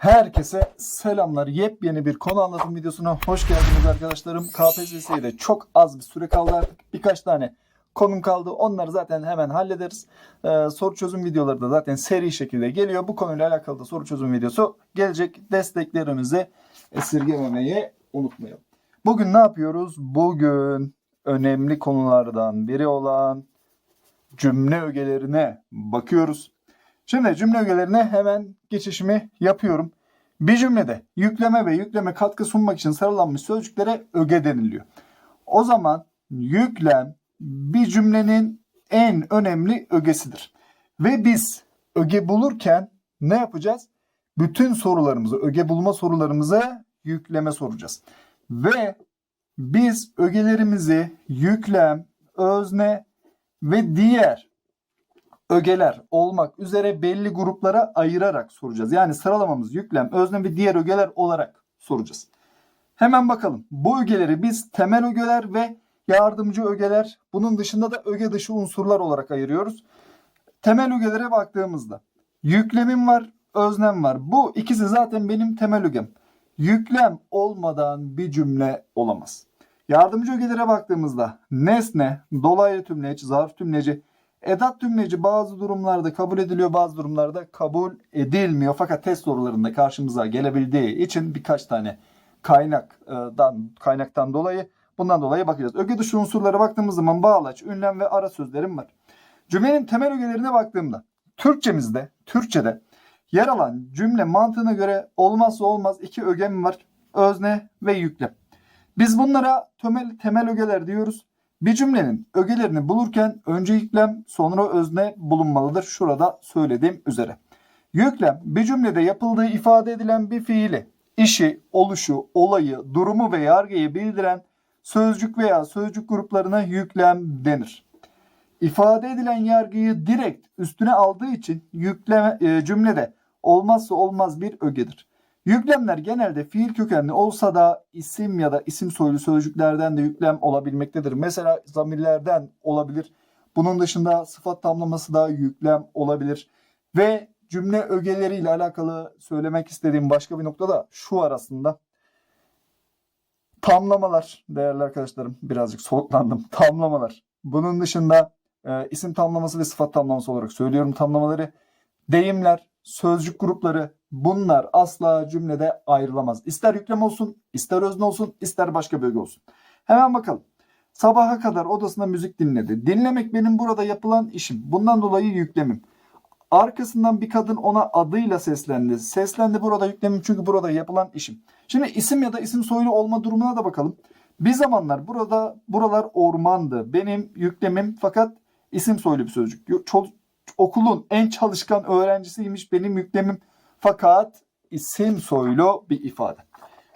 Herkese selamlar. Yepyeni bir konu anlatım videosuna hoş geldiniz arkadaşlarım. KPSS'ye de çok az bir süre kaldı artık. Birkaç tane konum kaldı. Onları zaten hemen hallederiz. Ee, soru çözüm videoları da zaten seri şekilde geliyor. Bu konuyla alakalı da soru çözüm videosu gelecek. Desteklerimizi esirgememeyi unutmayalım. Bugün ne yapıyoruz? Bugün önemli konulardan biri olan cümle ögelerine bakıyoruz. Şimdi cümle ögelerine hemen geçişimi yapıyorum. Bir cümlede yükleme ve yükleme katkı sunmak için sıralanmış sözcüklere öge deniliyor. O zaman yüklem bir cümlenin en önemli ögesidir. Ve biz öge bulurken ne yapacağız? Bütün sorularımızı, öge bulma sorularımızı yükleme soracağız. Ve biz ögelerimizi yüklem, özne ve diğer ögeler olmak üzere belli gruplara ayırarak soracağız. Yani sıralamamız yüklem, özne ve diğer ögeler olarak soracağız. Hemen bakalım. Bu ögeleri biz temel ögeler ve yardımcı ögeler, bunun dışında da öge dışı unsurlar olarak ayırıyoruz. Temel ögelere baktığımızda yüklemim var, öznem var. Bu ikisi zaten benim temel ögem. Yüklem olmadan bir cümle olamaz. Yardımcı ögelere baktığımızda nesne, dolaylı tümleç, zarf tümleci, Edat tümleci bazı durumlarda kabul ediliyor, bazı durumlarda kabul edilmiyor. Fakat test sorularında karşımıza gelebildiği için birkaç tane kaynaktan kaynaktan dolayı bundan dolayı bakacağız. Öge dışı unsurlara baktığımız zaman bağlaç, ünlem ve ara sözlerim var. Cümlenin temel ögelerine baktığımda Türkçemizde, Türkçede yer alan cümle mantığına göre olmazsa olmaz iki ögem var. Özne ve yüklem. Biz bunlara temel, temel ögeler diyoruz. Bir cümlenin ögelerini bulurken önce yüklem sonra özne bulunmalıdır. Şurada söylediğim üzere. Yüklem bir cümlede yapıldığı ifade edilen bir fiili, işi, oluşu, olayı, durumu ve yargıyı bildiren sözcük veya sözcük gruplarına yüklem denir. İfade edilen yargıyı direkt üstüne aldığı için yükleme, e, cümlede olmazsa olmaz bir ögedir. Yüklemler genelde fiil kökenli olsa da isim ya da isim soylu sözcüklerden de yüklem olabilmektedir. Mesela zamirlerden olabilir. Bunun dışında sıfat tamlaması da yüklem olabilir. Ve cümle ögeleriyle alakalı söylemek istediğim başka bir nokta da şu arasında. Tamlamalar değerli arkadaşlarım birazcık soğuklandım. Tamlamalar. Bunun dışında e, isim tamlaması ve sıfat tamlaması olarak söylüyorum tamlamaları. Deyimler, sözcük grupları bunlar asla cümlede ayrılamaz. İster yüklem olsun, ister özne olsun, ister başka bölge olsun. Hemen bakalım. Sabaha kadar odasında müzik dinledi. Dinlemek benim burada yapılan işim. Bundan dolayı yüklemim. Arkasından bir kadın ona adıyla seslendi. Seslendi burada yüklemim çünkü burada yapılan işim. Şimdi isim ya da isim soylu olma durumuna da bakalım. Bir zamanlar burada buralar ormandı. Benim yüklemim fakat isim soylu bir sözcük. Çol- okulun en çalışkan öğrencisiymiş benim yüklemim fakat isim soylu bir ifade.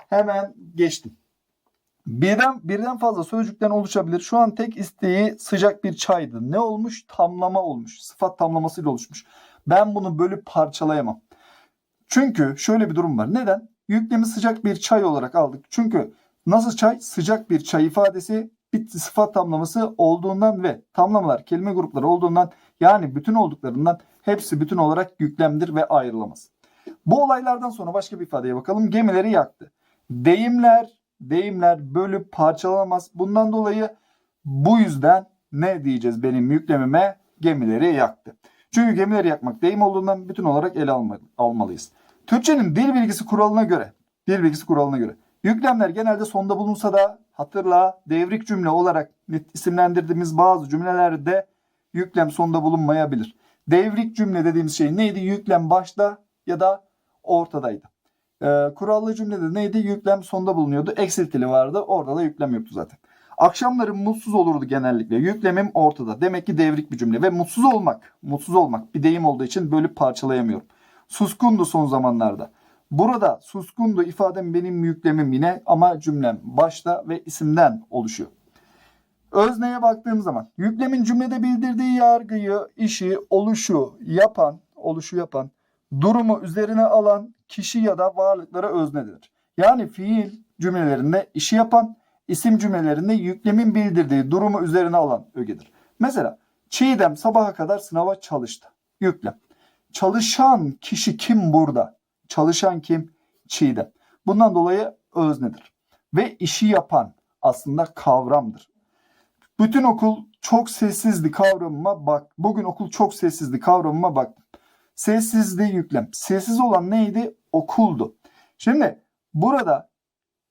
Hemen geçtim. Birden, birden fazla sözcükten oluşabilir. Şu an tek isteği sıcak bir çaydı. Ne olmuş? Tamlama olmuş. Sıfat tamlamasıyla oluşmuş. Ben bunu bölüp parçalayamam. Çünkü şöyle bir durum var. Neden? Yüklemi sıcak bir çay olarak aldık. Çünkü nasıl çay? Sıcak bir çay ifadesi bir sıfat tamlaması olduğundan ve tamlamalar kelime grupları olduğundan yani bütün olduklarından hepsi bütün olarak yüklemdir ve ayrılamaz. Bu olaylardan sonra başka bir ifadeye bakalım. Gemileri yaktı. Deyimler, deyimler bölüp parçalanamaz. Bundan dolayı bu yüzden ne diyeceğiz benim yüklemime? Gemileri yaktı. Çünkü gemileri yakmak deyim olduğundan bütün olarak ele alma- almalıyız. Türkçenin dil bilgisi kuralına göre, dil bilgisi kuralına göre yüklemler genelde sonda bulunsa da hatırla devrik cümle olarak isimlendirdiğimiz bazı cümlelerde yüklem sonda bulunmayabilir. Devrik cümle dediğimiz şey neydi? Yüklem başta ya da ortadaydı. Ee, kurallı cümlede neydi? Yüklem sonda bulunuyordu. Eksiltili vardı. Orada da yüklem yoktu zaten. Akşamları mutsuz olurdu genellikle. Yüklemim ortada. Demek ki devrik bir cümle. Ve mutsuz olmak, mutsuz olmak bir deyim olduğu için bölüp parçalayamıyorum. Suskundu son zamanlarda. Burada suskundu ifadem benim yüklemim yine ama cümlem başta ve isimden oluşuyor. Özneye baktığım zaman yüklemin cümlede bildirdiği yargıyı, işi, oluşu yapan, oluşu yapan, durumu üzerine alan kişi ya da varlıklara özne denir. Yani fiil cümlelerinde işi yapan, isim cümlelerinde yüklemin bildirdiği durumu üzerine alan ögedir. Mesela Çiğdem sabaha kadar sınava çalıştı. Yüklem. Çalışan kişi kim burada? Çalışan kim? Çiğdem. Bundan dolayı öznedir. Ve işi yapan aslında kavramdır. Bütün okul çok sessizdi kavramıma bak. Bugün okul çok sessizdi kavramıma bak. Sessizliği yüklem. Sessiz olan neydi? Okuldu. Şimdi burada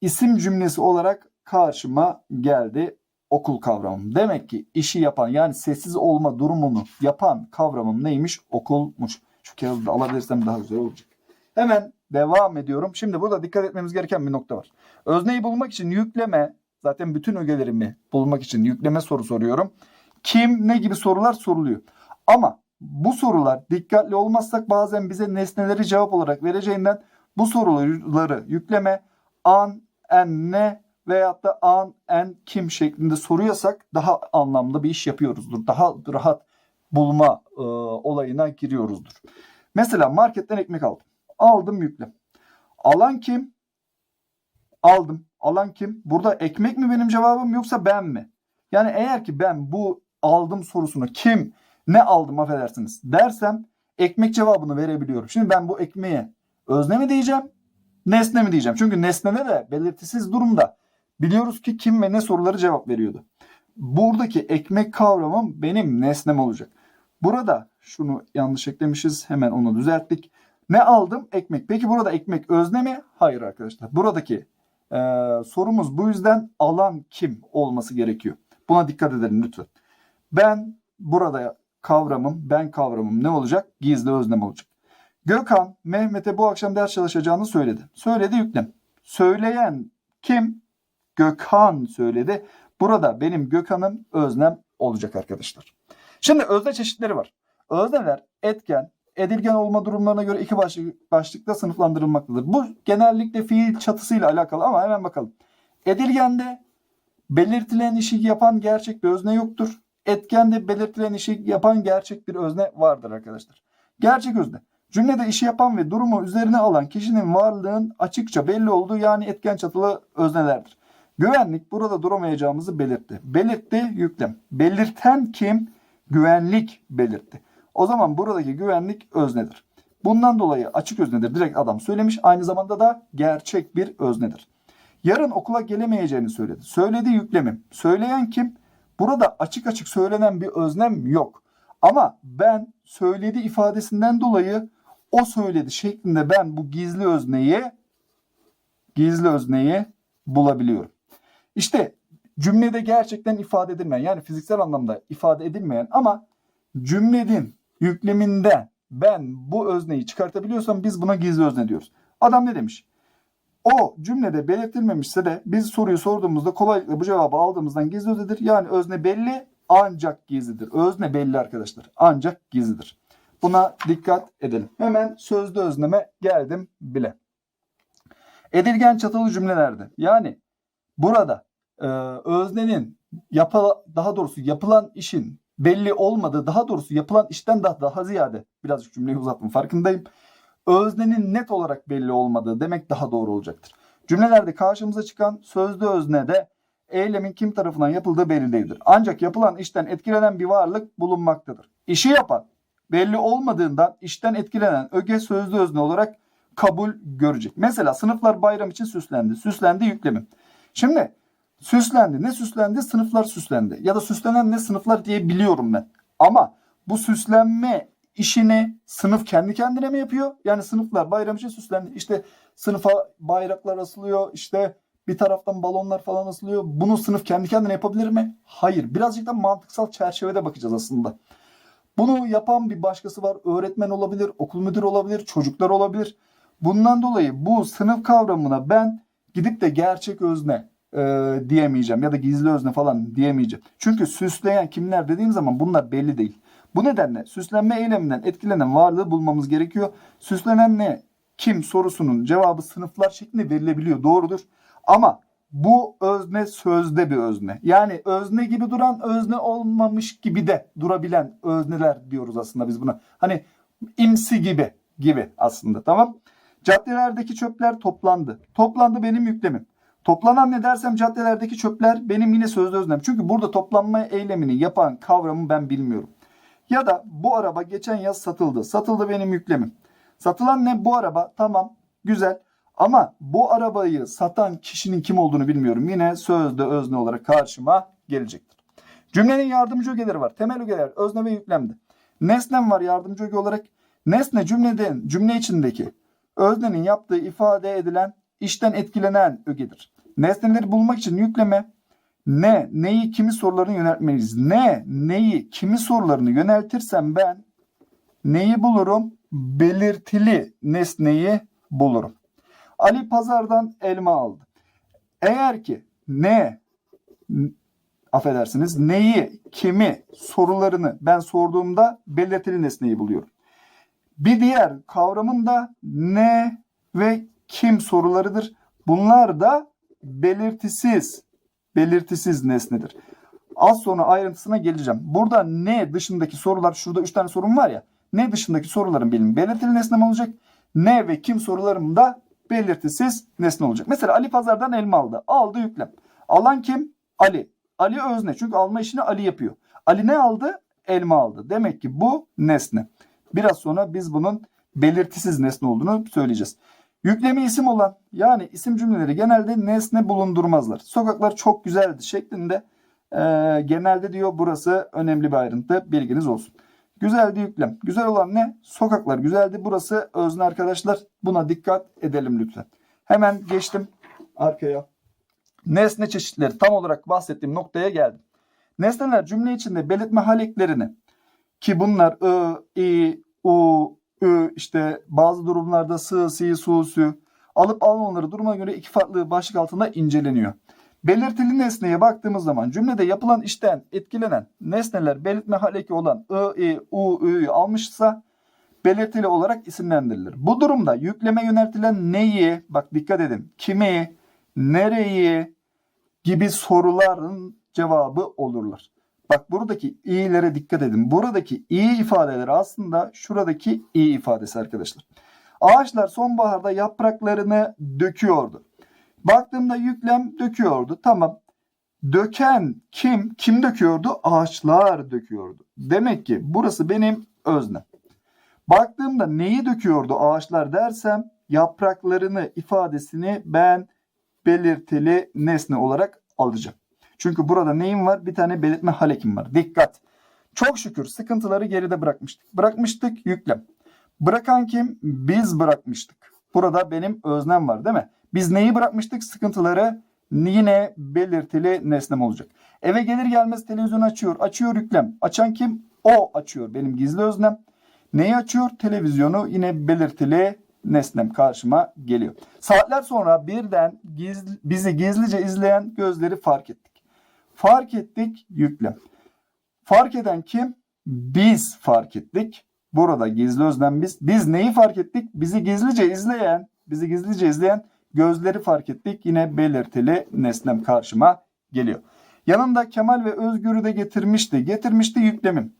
isim cümlesi olarak karşıma geldi okul kavramım. Demek ki işi yapan yani sessiz olma durumunu yapan kavramım neymiş? Okulmuş. Şu kağıdı alabilirsem daha güzel olacak. Hemen devam ediyorum. Şimdi burada dikkat etmemiz gereken bir nokta var. Özneyi bulmak için yükleme, zaten bütün ögelerimi bulmak için yükleme soru soruyorum. Kim, ne gibi sorular soruluyor. Ama bu sorular dikkatli olmazsak bazen bize nesneleri cevap olarak vereceğinden bu soruları yükleme, an, en, ne veyahut da an, en, kim şeklinde soruyorsak daha anlamlı bir iş yapıyoruzdur. Daha rahat bulma e, olayına giriyoruzdur. Mesela marketten ekmek aldım. Aldım yüklem. Alan kim? Aldım. Alan kim? Burada ekmek mi benim cevabım yoksa ben mi? Yani eğer ki ben bu aldım sorusuna kim ne aldım affedersiniz dersem ekmek cevabını verebiliyorum. Şimdi ben bu ekmeğe özne mi diyeceğim nesne mi diyeceğim. Çünkü nesnene de belirtisiz durumda biliyoruz ki kim ve ne soruları cevap veriyordu. Buradaki ekmek kavramım benim nesnem olacak. Burada şunu yanlış eklemişiz hemen onu düzelttik. Ne aldım? Ekmek. Peki burada ekmek özne mi? Hayır arkadaşlar. Buradaki e, sorumuz bu yüzden alan kim olması gerekiyor. Buna dikkat edelim lütfen. Ben burada kavramım, ben kavramım ne olacak? Gizli özlem olacak. Gökhan Mehmet'e bu akşam ders çalışacağını söyledi. Söyledi yüklem. Söyleyen kim? Gökhan söyledi. Burada benim Gökhan'ım öznem olacak arkadaşlar. Şimdi özne çeşitleri var. Özneler etken, edilgen olma durumlarına göre iki başlık, başlıkta sınıflandırılmaktadır. Bu genellikle fiil çatısıyla alakalı ama hemen bakalım. Edilgende belirtilen işi yapan gerçek bir özne yoktur. Etkende belirtilen işi yapan gerçek bir özne vardır arkadaşlar. Gerçek özne. Cümlede işi yapan ve durumu üzerine alan kişinin varlığın açıkça belli olduğu yani etken çatılı öznelerdir. Güvenlik burada duramayacağımızı belirtti. Belirtti yüklem. Belirten kim? Güvenlik belirtti. O zaman buradaki güvenlik öznedir. Bundan dolayı açık öznedir. Direkt adam söylemiş. Aynı zamanda da gerçek bir öznedir. Yarın okula gelemeyeceğini söyledi. Söyledi yüklemim. Söyleyen kim? Burada açık açık söylenen bir öznem yok. Ama ben söyledi ifadesinden dolayı o söyledi şeklinde ben bu gizli özneyi gizli özneyi bulabiliyorum. İşte cümlede gerçekten ifade edilmeyen yani fiziksel anlamda ifade edilmeyen ama cümlenin yükleminden ben bu özneyi çıkartabiliyorsam biz buna gizli özne diyoruz. Adam ne demiş? O cümlede belirtilmemişse de biz soruyu sorduğumuzda kolaylıkla bu cevabı aldığımızdan gizli öznedir. Yani özne belli ancak gizlidir. Özne belli arkadaşlar. Ancak gizlidir. Buna dikkat edelim. Hemen sözlü özneme geldim bile. Edilgen çatılı cümlelerde yani burada e, öznenin yapı, daha doğrusu yapılan işin belli olmadığı daha doğrusu yapılan işten daha, daha ziyade birazcık cümleyi uzattım farkındayım. Öznenin net olarak belli olmadığı demek daha doğru olacaktır. Cümlelerde karşımıza çıkan sözlü öznede eylemin kim tarafından yapıldığı belli değildir. Ancak yapılan işten etkilenen bir varlık bulunmaktadır. İşi yapan belli olmadığından işten etkilenen öge sözlü özne olarak kabul görecek. Mesela sınıflar bayram için süslendi. Süslendi yüklemi. Şimdi süslendi. Ne süslendi? Sınıflar süslendi. Ya da süslenen ne sınıflar diye biliyorum ben. Ama bu süslenme işini sınıf kendi kendine mi yapıyor? Yani sınıflar bayram için süslendi. İşte sınıfa bayraklar asılıyor. İşte bir taraftan balonlar falan asılıyor. Bunu sınıf kendi kendine yapabilir mi? Hayır. Birazcık da mantıksal çerçevede bakacağız aslında. Bunu yapan bir başkası var. Öğretmen olabilir, okul müdürü olabilir, çocuklar olabilir. Bundan dolayı bu sınıf kavramına ben gidip de gerçek özne e, diyemeyeceğim ya da gizli özne falan diyemeyeceğim. Çünkü süsleyen kimler dediğim zaman bunlar belli değil. Bu nedenle süslenme eyleminden etkilenen varlığı bulmamız gerekiyor. Süslenen ne? Kim sorusunun cevabı sınıflar şeklinde verilebiliyor. Doğrudur. Ama bu özne sözde bir özne. Yani özne gibi duran özne olmamış gibi de durabilen özneler diyoruz aslında biz buna. Hani imsi gibi gibi aslında tamam. Caddelerdeki çöpler toplandı. Toplandı benim yüklemim. Toplanan ne dersem caddelerdeki çöpler benim yine sözlü öznem. Çünkü burada toplanma eylemini yapan kavramı ben bilmiyorum. Ya da bu araba geçen yaz satıldı. Satıldı benim yüklemim. Satılan ne? Bu araba. Tamam. Güzel. Ama bu arabayı satan kişinin kim olduğunu bilmiyorum. Yine sözde özne olarak karşıma gelecektir. Cümlenin yardımcı ögeleri var. Temel ögeler özne ve yüklemde. Nesnem var yardımcı öge olarak. Nesne cümleden cümle içindeki öznenin yaptığı ifade edilen işten etkilenen ögedir. Nesneleri bulmak için yükleme ne, neyi, kimi sorularını yöneltmeliyiz. Ne, neyi, kimi sorularını yöneltirsem ben neyi bulurum? Belirtili nesneyi bulurum. Ali pazardan elma aldı. Eğer ki ne, affedersiniz, neyi, kimi sorularını ben sorduğumda belirtili nesneyi buluyorum. Bir diğer kavramım da ne ve kim sorularıdır. Bunlar da belirtisiz, belirtisiz nesnedir. Az sonra ayrıntısına geleceğim. Burada ne dışındaki sorular, şurada 3 tane sorum var ya. Ne dışındaki soruların benim belirtili nesnem olacak. Ne ve kim sorularım da belirtisiz nesne olacak. Mesela Ali pazardan elma aldı. Aldı yüklem. Alan kim? Ali. Ali özne. Çünkü alma işini Ali yapıyor. Ali ne aldı? Elma aldı. Demek ki bu nesne. Biraz sonra biz bunun belirtisiz nesne olduğunu söyleyeceğiz. Yüklemi isim olan yani isim cümleleri genelde nesne bulundurmazlar. Sokaklar çok güzeldi şeklinde e, genelde diyor burası önemli bir ayrıntı bilginiz olsun. Güzeldi yüklem. Güzel olan ne? Sokaklar güzeldi. Burası özne arkadaşlar. Buna dikkat edelim lütfen. Hemen geçtim arkaya. Nesne çeşitleri tam olarak bahsettiğim noktaya geldim. Nesneler cümle içinde belirtme hal eklerini ki bunlar ı, i, u, ü işte bazı durumlarda sı, si, su, sü alıp almamaları duruma göre iki farklı başlık altında inceleniyor. Belirtili nesneye baktığımız zaman cümlede yapılan işten etkilenen nesneler belirtme hal eki olan ı, i, u, ü'yü almışsa belirtili olarak isimlendirilir. Bu durumda yükleme yöneltilen neyi, bak dikkat edin, kimi, nereyi gibi soruların cevabı olurlar. Bak buradaki i'lere dikkat edin. Buradaki i ifadeleri aslında şuradaki i ifadesi arkadaşlar. Ağaçlar sonbaharda yapraklarını döküyordu. Baktığımda yüklem döküyordu. Tamam. Döken kim? Kim döküyordu? Ağaçlar döküyordu. Demek ki burası benim öznem. Baktığımda neyi döküyordu ağaçlar dersem yapraklarını ifadesini ben belirtili nesne olarak alacağım. Çünkü burada neyim var? Bir tane belirtme halekim var. Dikkat. Çok şükür sıkıntıları geride bırakmıştık. Bırakmıştık yüklem. Bırakan kim? Biz bırakmıştık. Burada benim öznem var değil mi? Biz neyi bırakmıştık? Sıkıntıları yine belirtili nesnem olacak. Eve gelir gelmez televizyon açıyor. Açıyor yüklem. Açan kim? O açıyor. Benim gizli öznem. Neyi açıyor? Televizyonu yine belirtili nesnem karşıma geliyor. Saatler sonra birden gizli, bizi gizlice izleyen gözleri fark ettik. Fark ettik yüklem. Fark eden kim? Biz fark ettik. Burada gizli özlem biz. Biz neyi fark ettik? Bizi gizlice izleyen, bizi gizlice izleyen gözleri fark ettik. Yine belirtili nesnem karşıma geliyor. Yanında Kemal ve Özgür'ü de getirmişti. Getirmişti yüklemim.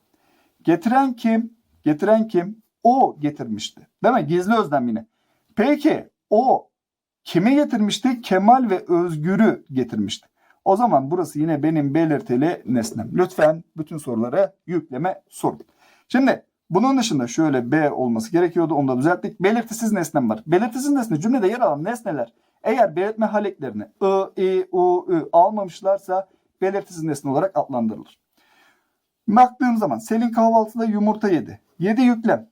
Getiren kim? Getiren kim? O getirmişti. Değil mi? Gizli özlem yine. Peki o kimi getirmişti? Kemal ve Özgür'ü getirmişti. O zaman burası yine benim belirtili nesnem. Lütfen bütün soruları yükleme sorun. Şimdi bunun dışında şöyle B olması gerekiyordu. Onu da düzelttik. Belirtisiz nesnem var. Belirtisiz nesne cümlede yer alan nesneler eğer belirtme haleklerini I, I, U, Ü almamışlarsa belirtisiz nesne olarak adlandırılır. Baktığım zaman Selin kahvaltıda yumurta yedi. Yedi yüklem.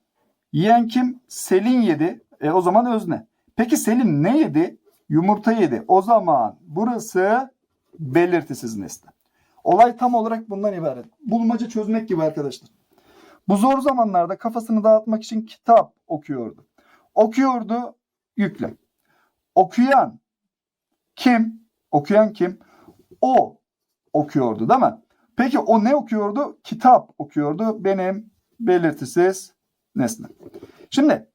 Yiyen kim? Selin yedi. E, o zaman özne. Peki Selin ne yedi? Yumurta yedi. O zaman burası belirtisiz nesne. Olay tam olarak bundan ibaret. Bulmaca çözmek gibi arkadaşlar. Bu zor zamanlarda kafasını dağıtmak için kitap okuyordu. Okuyordu yüklem. Okuyan kim? Okuyan kim? O okuyordu değil mi? Peki o ne okuyordu? Kitap okuyordu. Benim belirtisiz nesne. Şimdi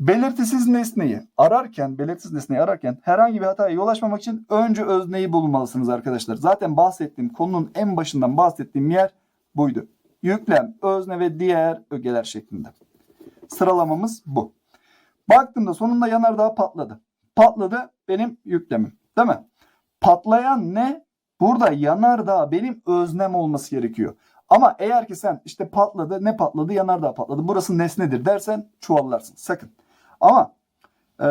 belirtisiz nesneyi ararken, belirtisiz nesneyi ararken herhangi bir hataya yol açmamak için önce özneyi bulmalısınız arkadaşlar. Zaten bahsettiğim konunun en başından bahsettiğim yer buydu. Yüklem, özne ve diğer ögeler şeklinde. Sıralamamız bu. Baktığımda sonunda yanardağ patladı. Patladı benim yüklemim. Değil mi? Patlayan ne? Burada yanardağ benim öznem olması gerekiyor. Ama eğer ki sen işte patladı ne patladı yanardağ patladı burası nesnedir dersen çuvallarsın sakın. Ama e,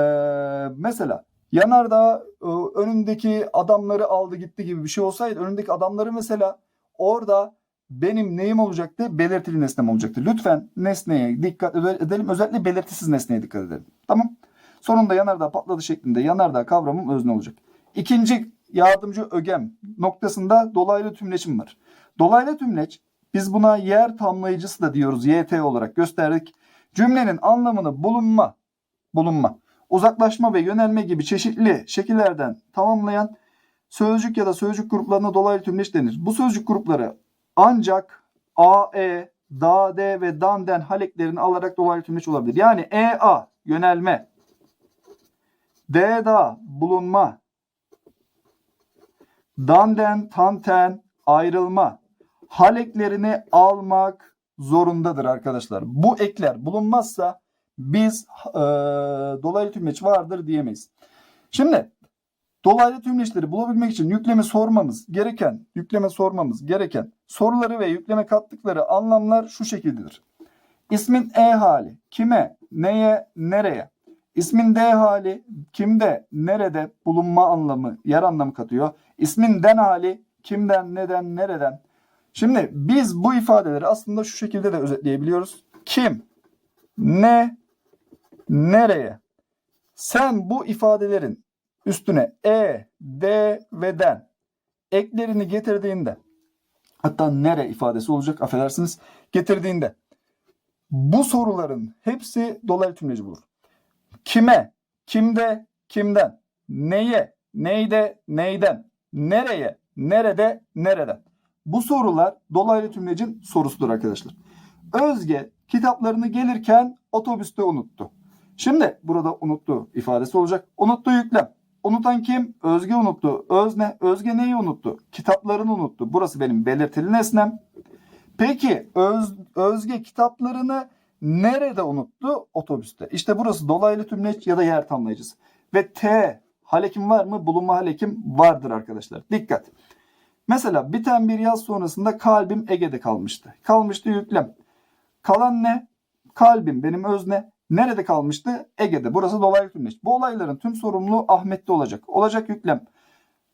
mesela yanardağ e, önündeki adamları aldı gitti gibi bir şey olsaydı önündeki adamları mesela orada benim neyim olacaktı? Belirtili nesnem olacaktı. Lütfen nesneye dikkat edelim. Özellikle belirtisiz nesneye dikkat edelim. Tamam. Sonunda yanardağ patladı şeklinde yanardağ kavramım özne olacak. İkinci yardımcı ögem noktasında dolaylı tümleçim var. Dolaylı tümleç biz buna yer tamlayıcısı da diyoruz YT olarak gösterdik. Cümlenin anlamını bulunma, bulunma, uzaklaşma ve yönelme gibi çeşitli şekillerden tamamlayan sözcük ya da sözcük gruplarına dolaylı tümleç denir. Bu sözcük grupları ancak A, E, da, D ve dan, den haleklerini alarak dolaylı tümleç olabilir. Yani E, A yönelme, D, da bulunma, danden, tanten ayrılma haleklerini almak zorundadır arkadaşlar. Bu ekler bulunmazsa biz e, dolaylı tümleç vardır diyemeyiz. Şimdi dolaylı tümleçleri bulabilmek için yükleme sormamız gereken, yükleme sormamız gereken soruları ve yükleme kattıkları anlamlar şu şekildedir. İsmin E hali kime, neye, nereye? İsmin D hali kimde, nerede bulunma anlamı, yer anlamı katıyor. İsmin den hali kimden, neden, nereden. Şimdi biz bu ifadeleri aslında şu şekilde de özetleyebiliyoruz. Kim, ne, nereye? Sen bu ifadelerin üstüne e, d ve den eklerini getirdiğinde hatta nere ifadesi olacak affedersiniz getirdiğinde bu soruların hepsi dolaylı tümleci bulur. Kime, kimde, kimden, neye, neyde, neyden, nereye, nerede, nereden. Bu sorular dolaylı tümlecin sorusudur arkadaşlar. Özge kitaplarını gelirken otobüste unuttu. Şimdi burada unuttu ifadesi olacak. Unuttu yüklem. Unutan kim? Özge unuttu. Özne. Özge neyi unuttu? Kitaplarını unuttu. Burası benim belirtili nesnem. Peki Öz, Özge kitaplarını nerede unuttu? Otobüste. İşte burası dolaylı tümleç ya da yer tamlayıcısı. Ve T halekim var mı? Bulunma halekim vardır arkadaşlar. Dikkat. Mesela biten bir yaz sonrasında kalbim Ege'de kalmıştı. Kalmıştı yüklem. Kalan ne? Kalbim benim özne. Nerede kalmıştı? Ege'de. Burası dolaylı tümleç. Bu olayların tüm sorumluluğu Ahmet'te olacak. Olacak yüklem.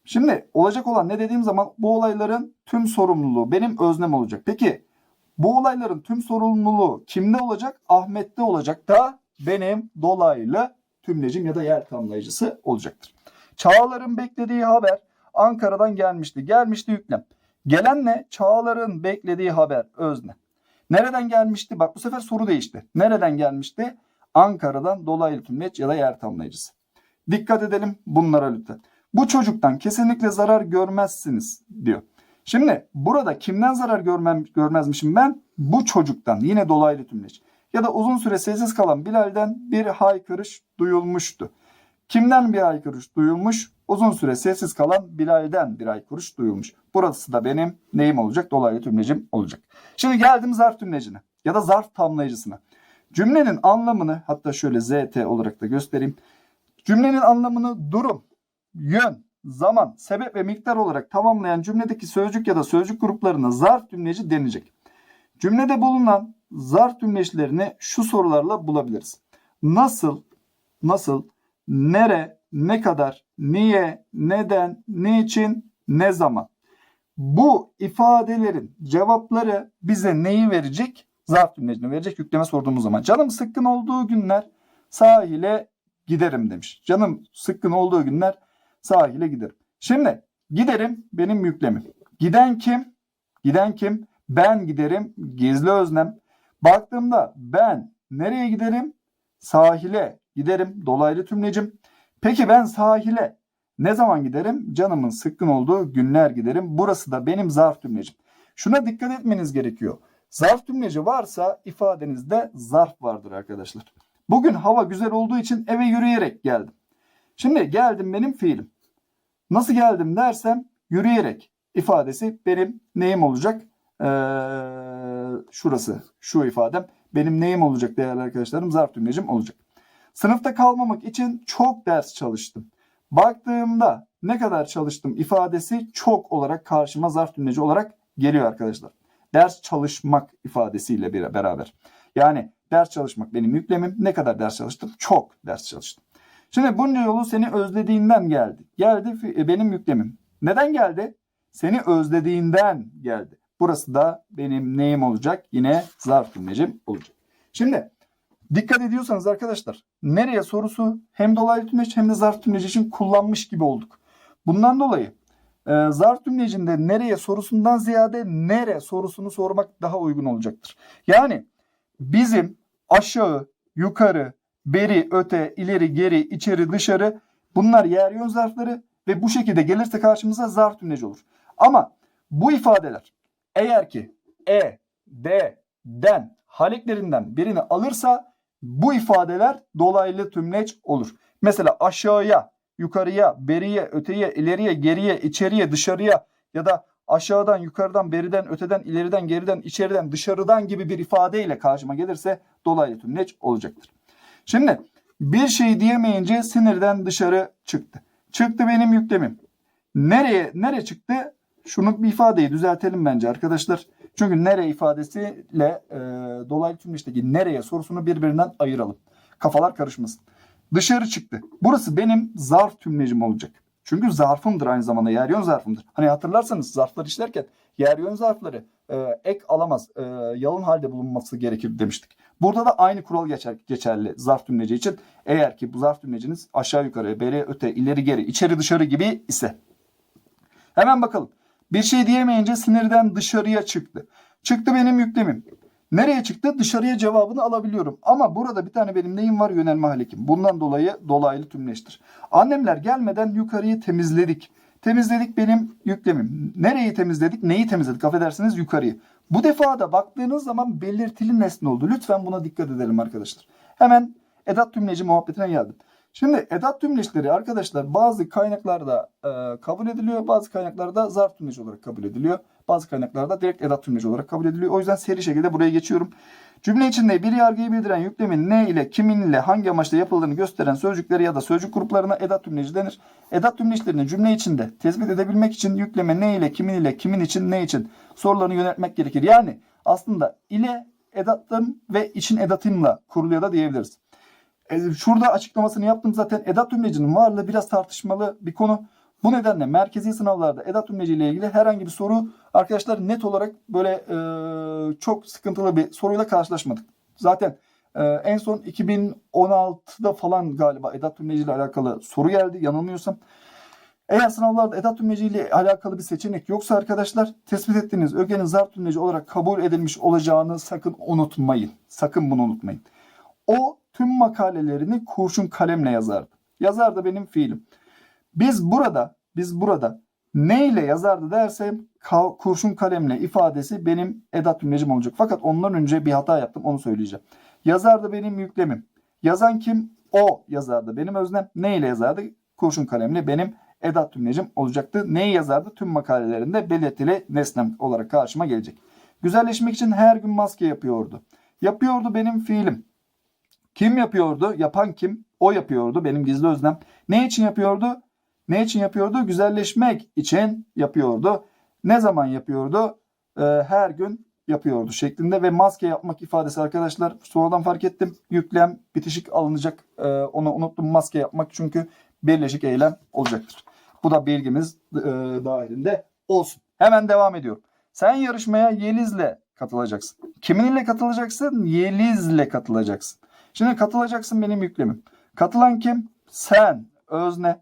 Şimdi olacak olan ne dediğim zaman bu olayların tüm sorumluluğu benim öznem olacak. Peki bu olayların tüm sorumluluğu kimde olacak? Ahmet'te olacak da benim dolaylı tümlecim ya da yer tamlayıcısı olacaktır. Çağlar'ın beklediği haber Ankara'dan gelmişti. Gelmişti yüklem. Gelen ne? Çağlar'ın beklediği haber özne. Nereden gelmişti? Bak bu sefer soru değişti. Nereden gelmişti? Ankara'dan dolaylı tümleç ya da yer tamlayıcısı. Dikkat edelim bunlara lütfen. Bu çocuktan kesinlikle zarar görmezsiniz diyor. Şimdi burada kimden zarar görmem, görmezmişim ben? Bu çocuktan yine dolaylı tümleç. Ya da uzun süre sessiz kalan Bilal'den bir haykırış duyulmuştu. Kimden bir haykırış duyulmuş? Uzun süre sessiz kalan Bilal'den bir haykırış duyulmuş. Burası da benim neyim olacak? Dolaylı tümlecim olacak. Şimdi geldim zarf tümlecine ya da zarf tamlayıcısına. Cümlenin anlamını hatta şöyle ZT olarak da göstereyim. Cümlenin anlamını durum, yön, zaman, sebep ve miktar olarak tamamlayan cümledeki sözcük ya da sözcük gruplarına zarf tümleci denilecek. Cümlede bulunan zarf tümleçlerini şu sorularla bulabiliriz. Nasıl, nasıl, nere, ne kadar, niye, neden, niçin, ne zaman. Bu ifadelerin cevapları bize neyi verecek? Zarf tümlecini verecek yükleme sorduğumuz zaman. Canım sıkkın olduğu günler sahile giderim demiş. Canım sıkkın olduğu günler sahile giderim. Şimdi giderim benim yüklemim. Giden kim? Giden kim? Ben giderim gizli öznem. Baktığımda ben nereye giderim? Sahile giderim dolaylı tümlecim. Peki ben sahile ne zaman giderim? Canımın sıkkın olduğu günler giderim. Burası da benim zarf tümlecim. Şuna dikkat etmeniz gerekiyor. Zarf tümleci varsa ifadenizde zarf vardır arkadaşlar. Bugün hava güzel olduğu için eve yürüyerek geldim. Şimdi geldim benim fiilim. Nasıl geldim dersem yürüyerek ifadesi benim neyim olacak? Ee, şurası şu ifadem benim neyim olacak değerli arkadaşlarım zarf tümlecim olacak. Sınıfta kalmamak için çok ders çalıştım. Baktığımda ne kadar çalıştım ifadesi çok olarak karşıma zarf tümleci olarak geliyor arkadaşlar. Ders çalışmak ifadesiyle beraber. Yani Ders çalışmak benim yüklemim. Ne kadar ders çalıştım? Çok ders çalıştım. Şimdi bunca yolu seni özlediğinden geldi. Geldi e, benim yüklemim. Neden geldi? Seni özlediğinden geldi. Burası da benim neyim olacak? Yine zarf cümlecim olacak. Şimdi dikkat ediyorsanız arkadaşlar nereye sorusu hem dolaylı tümleç hem de zarf tümleci için kullanmış gibi olduk. Bundan dolayı e, zarf tümlecinde nereye sorusundan ziyade nere sorusunu sormak daha uygun olacaktır. Yani bizim aşağı, yukarı, beri, öte, ileri, geri, içeri, dışarı bunlar yer yön zarfları ve bu şekilde gelirse karşımıza zarf tümleci olur. Ama bu ifadeler eğer ki e, d, den haleklerinden birini alırsa bu ifadeler dolaylı tümleç olur. Mesela aşağıya, yukarıya, beriye, öteye, ileriye, geriye, içeriye, dışarıya ya da aşağıdan, yukarıdan, beriden, öteden, ileriden, geriden, içeriden, dışarıdan gibi bir ifadeyle karşıma gelirse dolaylı tümleç olacaktır. Şimdi bir şey diyemeyince sinirden dışarı çıktı. Çıktı benim yüklemim. Nereye nereye çıktı? Şunu bir ifadeyi düzeltelim bence arkadaşlar. Çünkü nere ifadesiyle e, dolaylı tümleçteki nereye sorusunu birbirinden ayıralım. Kafalar karışmasın. Dışarı çıktı. Burası benim zarf tümlecim olacak. Çünkü zarfımdır aynı zamanda yer yön zarfımdır. Hani hatırlarsanız zarflar işlerken yer yön zarfları e, ek alamaz, e, yalın halde bulunması gerekir demiştik. Burada da aynı kural geçer, geçerli zarf tümleci için. Eğer ki bu zarf tümleciniz aşağı yukarı, beri öte, ileri geri, içeri dışarı gibi ise. Hemen bakalım. Bir şey diyemeyince sinirden dışarıya çıktı. Çıktı benim yüklemim. Nereye çıktı? Dışarıya cevabını alabiliyorum. Ama burada bir tane benim neyim var? Yönelme halekim. Bundan dolayı dolaylı tümleştir. Annemler gelmeden yukarıyı temizledik. Temizledik benim yüklemim. Nereyi temizledik? Neyi temizledik? Affedersiniz yukarıyı. Bu defa da baktığınız zaman belirtili nesne oldu. Lütfen buna dikkat edelim arkadaşlar. Hemen edat tümleci muhabbetine geldim. Şimdi edat tümleçleri arkadaşlar bazı kaynaklarda e, kabul ediliyor. Bazı kaynaklarda zarf tümleci olarak kabul ediliyor. Bazı kaynaklarda direkt edat tümleci olarak kabul ediliyor. O yüzden seri şekilde buraya geçiyorum. Cümle içinde bir yargıyı bildiren yüklemin ne ile, kimin ile, hangi amaçla yapıldığını gösteren sözcükleri ya da sözcük gruplarına edat tümleci denir. Edat tümleçlerini cümle içinde tespit edebilmek için yükleme ne ile, kimin ile, kimin için, ne için sorularını yöneltmek gerekir. Yani aslında ile edatın ve için edatımla kuruluyor da diyebiliriz. E, Şurada açıklamasını yaptım zaten edat tümlecinin varlığı biraz tartışmalı bir konu. Bu nedenle merkezi sınavlarda edat tümleci ile ilgili herhangi bir soru arkadaşlar net olarak böyle e, çok sıkıntılı bir soruyla karşılaşmadık. Zaten e, en son 2016'da falan galiba edat tümleci ile alakalı soru geldi yanılmıyorsam. Eğer sınavlarda edat tümleci ile alakalı bir seçenek yoksa arkadaşlar tespit ettiğiniz ögenin zarf tümleci olarak kabul edilmiş olacağını sakın unutmayın. Sakın bunu unutmayın. O tüm makalelerini kurşun kalemle yazardı. Yazar da benim fiilim. Biz burada, biz burada neyle yazardı dersem kurşun kalemle ifadesi benim edat tümlecim olacak. Fakat ondan önce bir hata yaptım onu söyleyeceğim. Yazar da benim yüklemim. Yazan kim? O yazardı. Benim öznem neyle yazardı? Kurşun kalemle benim edat tümlecim olacaktı. Neyi yazardı? Tüm makalelerinde belirtili nesnem olarak karşıma gelecek. Güzelleşmek için her gün maske yapıyordu. Yapıyordu benim fiilim. Kim yapıyordu? Yapan kim? O yapıyordu. Benim gizli öznem. Ne için yapıyordu? Ne için yapıyordu? Güzelleşmek için yapıyordu. Ne zaman yapıyordu? Ee, her gün yapıyordu şeklinde ve maske yapmak ifadesi arkadaşlar sonradan fark ettim. Yüklem bitişik alınacak. Ee, onu unuttum maske yapmak çünkü birleşik eylem olacaktır. Bu da bilgimiz e, dahilinde olsun. Hemen devam ediyorum. Sen yarışmaya Yeliz'le katılacaksın. Kiminle katılacaksın? Yeliz'le katılacaksın. Şimdi katılacaksın benim yüklemim. Katılan kim? Sen, özne.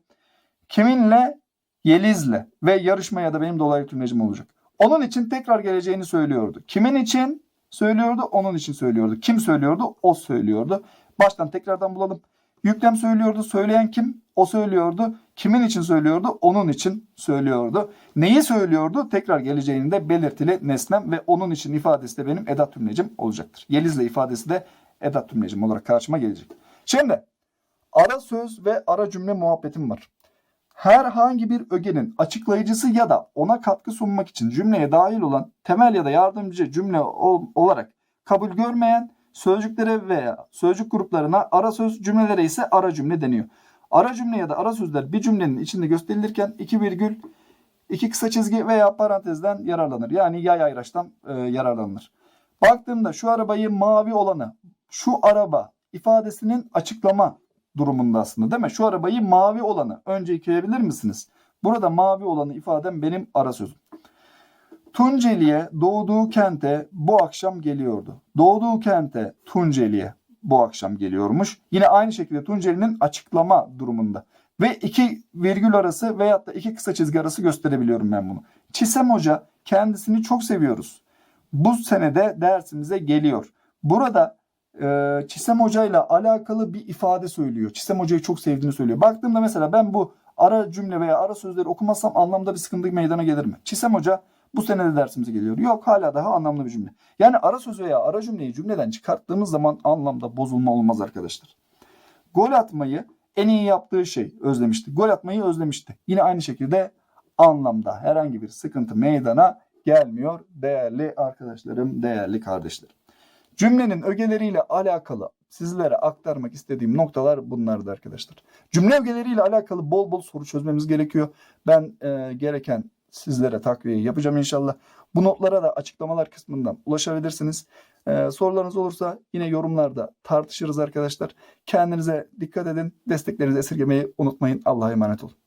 Kiminle? Yeliz'le. Ve yarışmaya da benim dolaylı tümlecim olacak. Onun için tekrar geleceğini söylüyordu. Kimin için söylüyordu? Onun için söylüyordu. Kim söylüyordu? O söylüyordu. Baştan tekrardan bulalım. Yüklem söylüyordu. Söyleyen kim? O söylüyordu. Kimin için söylüyordu? Onun için söylüyordu. Neyi söylüyordu? Tekrar geleceğini de belirtili nesnem ve onun için ifadesi de benim edat tümlecim olacaktır. Yeliz'le ifadesi de edat tümlecim olarak karşıma gelecek. Şimdi ara söz ve ara cümle muhabbetim var. Herhangi bir ögenin açıklayıcısı ya da ona katkı sunmak için cümleye dahil olan temel ya da yardımcı cümle ol- olarak kabul görmeyen sözcüklere veya sözcük gruplarına ara söz cümlelere ise ara cümle deniyor. Ara cümle ya da ara sözler bir cümlenin içinde gösterilirken iki virgül, iki kısa çizgi veya parantezden yararlanır. Yani yay ayraçtan e, yararlanır. Baktığımda şu arabayı mavi olanı şu araba ifadesinin açıklama durumunda aslında değil mi? Şu arabayı mavi olanı önce ekleyebilir misiniz? Burada mavi olanı ifadem benim ara sözüm. Tunceli'ye doğduğu kente bu akşam geliyordu. Doğduğu kente Tunceli'ye bu akşam geliyormuş. Yine aynı şekilde Tunceli'nin açıklama durumunda. Ve iki virgül arası veyahut da iki kısa çizgi arası gösterebiliyorum ben bunu. Çisem Hoca kendisini çok seviyoruz. Bu senede dersimize geliyor. Burada e, Çisem Hoca ile alakalı bir ifade söylüyor. Çisem Hoca'yı çok sevdiğini söylüyor. Baktığımda mesela ben bu ara cümle veya ara sözleri okumazsam anlamda bir sıkıntı meydana gelir mi? Çisem Hoca bu senede dersimize geliyor. Yok hala daha anlamlı bir cümle. Yani ara söz veya ara cümleyi cümleden çıkarttığımız zaman anlamda bozulma olmaz arkadaşlar. Gol atmayı en iyi yaptığı şey özlemişti. Gol atmayı özlemişti. Yine aynı şekilde anlamda herhangi bir sıkıntı meydana gelmiyor değerli arkadaşlarım, değerli kardeşlerim. Cümlenin ögeleriyle alakalı sizlere aktarmak istediğim noktalar bunlardı arkadaşlar. Cümle ögeleriyle alakalı bol bol soru çözmemiz gerekiyor. Ben e, gereken sizlere takviye yapacağım inşallah. Bu notlara da açıklamalar kısmından ulaşabilirsiniz. E, sorularınız olursa yine yorumlarda tartışırız arkadaşlar. Kendinize dikkat edin. Desteklerinizi esirgemeyi unutmayın. Allah'a emanet olun.